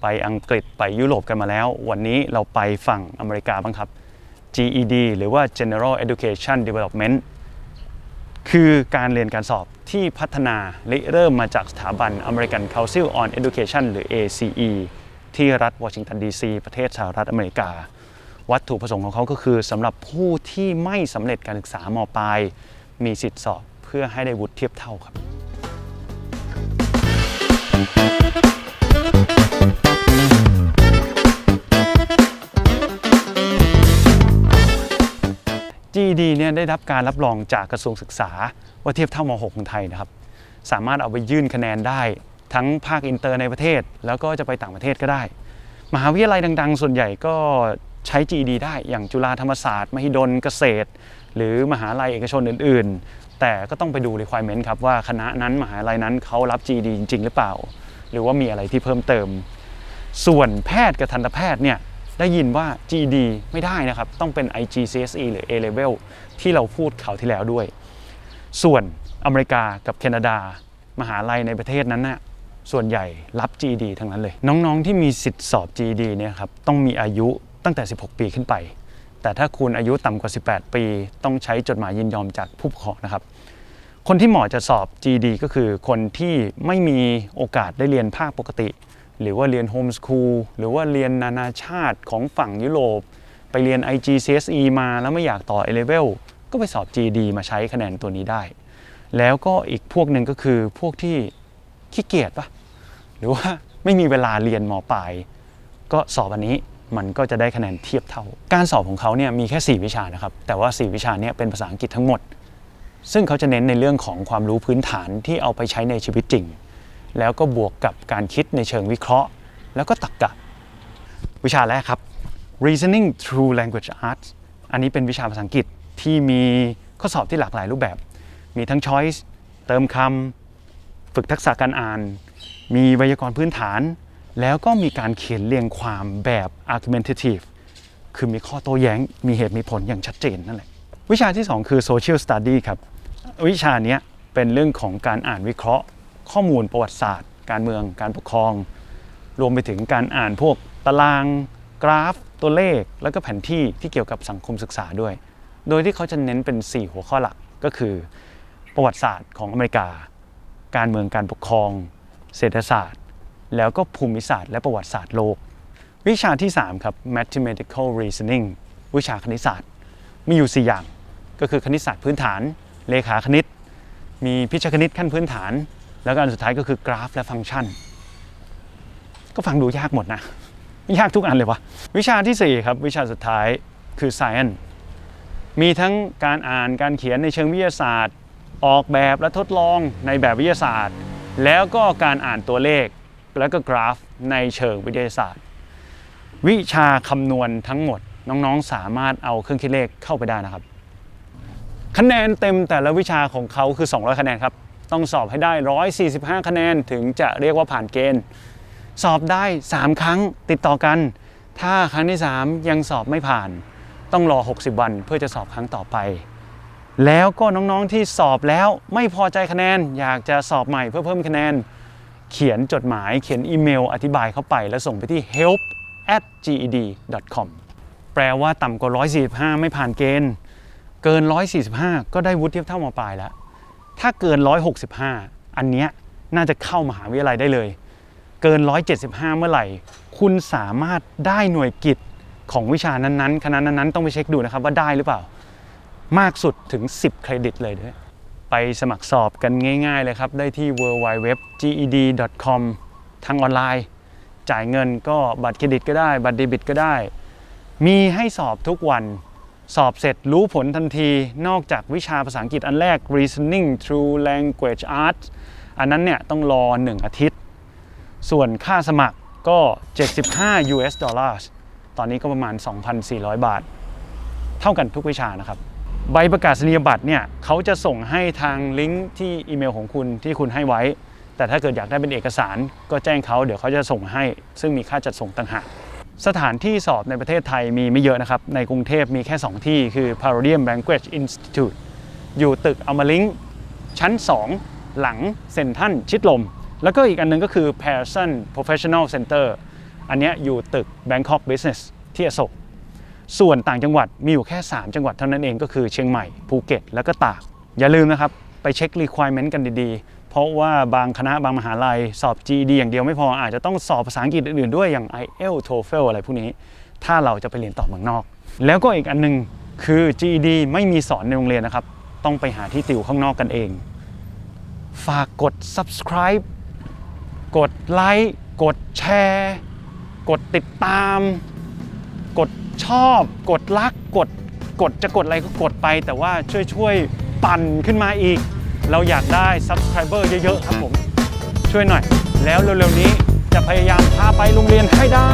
ไปอังกฤษไปยุโรปกันมาแล้ว วันนี้เราไปฝั่งอเมริกาบ้างครับ GED หรือว่า General Education Development คือการเรียนการสอบที่พัฒนาและเริ่มมาจากสถาบัน American Council on Education หรือ ACE ที่รัฐวอชิงตันดีซีประเทศสหรัฐอเมริกา วัตถุประสงค์ของเขาก็คือสำหรับผู้ที่ไม่สำเร็จการศึกษามปลาย มีสิทธิสอบเพื่อให้ได้วุฒิเทียบเท่าครับ GED เนี่ยได้รับการรับรองจากกระทรวงศึกษา ว่าเทียบเท่าม .6 ของไทยนะครับ สามารถเอาไปยื่นคะแนนได้ ทั้งภาคอินเตอร์ในประเทศ แล้วก็จะไปต่างประเทศก็ได้ มหาวิทยาลัยดัง ๆ ส่วนใหญ่ก็ใช้ GED ได้อย่างจุฬาธรรมศาสตร์ มหิดลเกษตร หรือมหาลัยเอกชนอื่น ๆ แต่ก็ต้องไปดู requirement ครับว่าคณะนั้นมหาลัยนั้นเขารับ GED จริง ๆ หรือเปล่า หรือว่ามีอะไรที่เพิ่มเติม ส่วนแพทย์กับทันตแพทย์เนี่ย ได้ยินว่า GED ไม่ได้นะครับ ต้องเป็น IGCSE หรือ A level ที่เราพูดข่าวที่แล้วด้วย ส่วนอเมริกากับแคนาดา มหาลัยในประเทศนั้นน่ะส่วนใหญ่รับ GED ทั้งนั้นเลย น้องๆที่มีสิทธิ์สอบ GED เนี่ยครับต้องมีอายุตั้งแต่ 16 ปีขึ้นไป แต่ถ้าคุณอายุต่ำกว่า 18 ปี ต้องใช้จดหมายยินยอมจากผู้ปกครองนะครับ คนที่เหมาะจะสอบ G.D ก็คือคนที่ไม่มีโอกาสได้เรียนภาคปกติ หรือว่าเรียนโฮมสคูลหรือว่าเรียนนานาชาติของฝั่งยุโรป ไปเรียน IGCSE มาแล้วไม่อยากต่อ A level ก็ไปสอบ G.D มาใช้คะแนนตัวนี้ได้ แล้วก็อีกพวกหนึ่งก็คือพวกที่ขี้เกียจปะหรือว่าไม่มีเวลาเรียนมปลาย ก็สอบอันนี้มันก็จะได้คะแนนเทียบเท่า การสอบของเขาเนี่ยมีแค่ 4 วิชานะครับ แต่ว่า 4 วิชาเนี้เป็นภาษาอังกฤษทั้งหมด ซึ่งเขาจะเน้นในเรื่องของความรู้พื้นฐานที่เอาไปใช้ในชีวิตจริง แล้วก็บวกกับการคิดในเชิงวิเคราะห์ แล้วก็ตรรกะ วิชาแรกครับ reasoning through language arts อันนี้เป็นวิชาภาษาอังกฤษที่มีข้อสอบที่หลากหลายรูปแบบ มีทั้ง choice เติมคำฝึกทักษะการอ่าน มีไวยากรณ์พื้นฐาน แล้วก็มีการเขียนเรียงความแบบ argumentative คือมีข้อโต้แย้ง มีเหตุมีผลอย่างชัดเจนนั่นแหละ วิชาที่ 2 คือ social study ครับ วิชาเนี้ยเป็นเรื่องของการอ่านวิเคราะห์ ข้อมูลประวัติศาสตร์ การเมืองการปกครอง รวมไปถึงการอ่านพวกตาราง กราฟ ตัวเลข แล้วก็แผนที่ที่เกี่ยวกับสังคมศึกษาด้วย โดยที่เขาจะเน้นเป็น 4 หัวข้อหลักก็คือ ประวัติศาสตร์ของอเมริกา การเมืองการปกครอง เศรษฐศาสตร์ แล้วก็ภูมิศาสตร์และประวัติศาสตร์โลก วิชาที่ 3 ครับ mathematical reasoning วิชาคณิตศาสตร์ มีอยู่ 4 อย่าง ก็คือคณิตศาสตร์พื้นฐาน เลขาคณิต มีพิชคณิตขั้นพื้นฐาน แล้วก็อันสุดท้ายก็คือกราฟและฟังก์ชัน ก็ฟังดูยากหมดนะ ยากทุกอันเลยวะวิชาที่ 4 ครับ วิชาสุดท้ายคือ science มีทั้งการอ่านการเขียนในเชิงวิทยาศาสตร์ ออกแบบและทดลองในแบบวิทยาศาสตร์ แล้วก็การอ่านตัวเลข แล้วก็กราฟในเชิงวิทยาศาสตร์ วิชาคำนวณทั้งหมดน้องๆสามารถเอาเครื่องคิดเลขเข้าไปได้นะครับ คะแนนเต็มแต่ละวิชาของเขาคือ 200 คะแนนครับ ต้องสอบให้ได้ 145 คะแนนถึงจะเรียกว่าผ่านเกณฑ์ สอบได้ 3 ครั้งติดต่อกัน ถ้าครั้งที่ 3 ยังสอบไม่ผ่าน ต้องรอ 60 วันเพื่อจะสอบครั้งต่อไป แล้วก็น้องๆที่สอบแล้วไม่พอใจคะแนน อยากจะสอบใหม่เพื่อเพิ่มคะแนน เขียนจดหมายเขียนอีเมลอธิบายเข้าไป แล้วส่งไปที่ help at ged.com แปลว่าต่ำกว่า 145 ไม่ผ่านเกณฑ์ เกิน 145 ก็ได้วุฒิเทียบเท่ามปลายแล้ว ถ้าเกิน 165 อันเนี้ยน่าจะเข้ามหาวิทยาลัยได้เลย เกิน 175 เมื่อไหร่ คุณสามารถได้หน่วยกิจของวิชานั้นๆ คณะนั้นๆ ต้องไปเช็คดูนะครับว่าได้หรือเปล่า มากสุดถึง 10 เครดิตเลยด้วย ไปสมัครสอบกันง่ายๆเลยครับ ได้ที่ www.ged.com ทางออนไลน์ จ่ายเงินก็บัตรเครดิตก็ได้ บัตรเดบิตก็ได้ มีให้สอบทุกวัน สอบเสร็จรู้ผลทันทีนอกจากวิชาภาษาอังกฤษอันแรก reasoning through language arts อันนั้นเนี่ยต้องรอ 1 อาทิตย์ ส่วนค่าสมัครก็ 75 US dollars ตอนนี้ก็ประมาณ 2,400 บาท เท่ากันทุกวิชานะครับ ใบประกาศนียบัตรเนี่ยเขาจะส่งให้ทางลิงก์ที่อีเมลของคุณที่คุณให้ไว้ แต่ถ้าเกิดอยากได้เป็นเอกสาร ก็แจ้งเขาเดี๋ยวเขาจะส่งให้ ซึ่งมีค่าจัดส่งต่างหาก สถานที่สอบในประเทศไทยมีไม่เยอะนะครับ ในกรุงเทพมีแค่ 2 ที่คือ Parodium Language Institute อยู่ตึกอมริงชั้น 2 หลังเซนทรัลชิดลม แล้วก็อีกอันหนึงก็คือ Pearson Professional Center อันนี้อยู่ตึก Bangkok Business ที่อโศกส่วนต่างจังหวัดมีอยู่แค่ 3 จังหวัดเท่านั้นเองก็คือเชียงใหม่ภูเก็ต แล้วก็ตาก อย่าลืมนะครับ ไปเช็ค requirement กันดีๆ เพราะว่าบางคณะบางมหาลัยสอบ GED อย่างเดียวไม่พออาจจะต้องสอบภาษาอังกฤษอื่นๆด้วยอย่าง IELTS TOEFL อะไรพวกนี้ ถ้าเราจะไปเรียนต่อเมืองนอก แล้วก็อีกอันหนึงคือ GED ไม่มีสอนในโรงเรียนนะครับ ต้องไปหาที่ติวข้างนอกกันเอง ฝากกด subscribe กดไลค์กดแชร์กดติดตาม กดชอบ กดรักกดกดจะกดอะไรก็กดไป แต่ว่าช่วยช่วยปั่นขึ้นมาอีก เราอยากได้ subscriber เยอะ ๆ ครับผม ช่วยหน่อย แล้วเร็ว ๆ นี้จะพยายามพาไปโรงเรียนให้ได้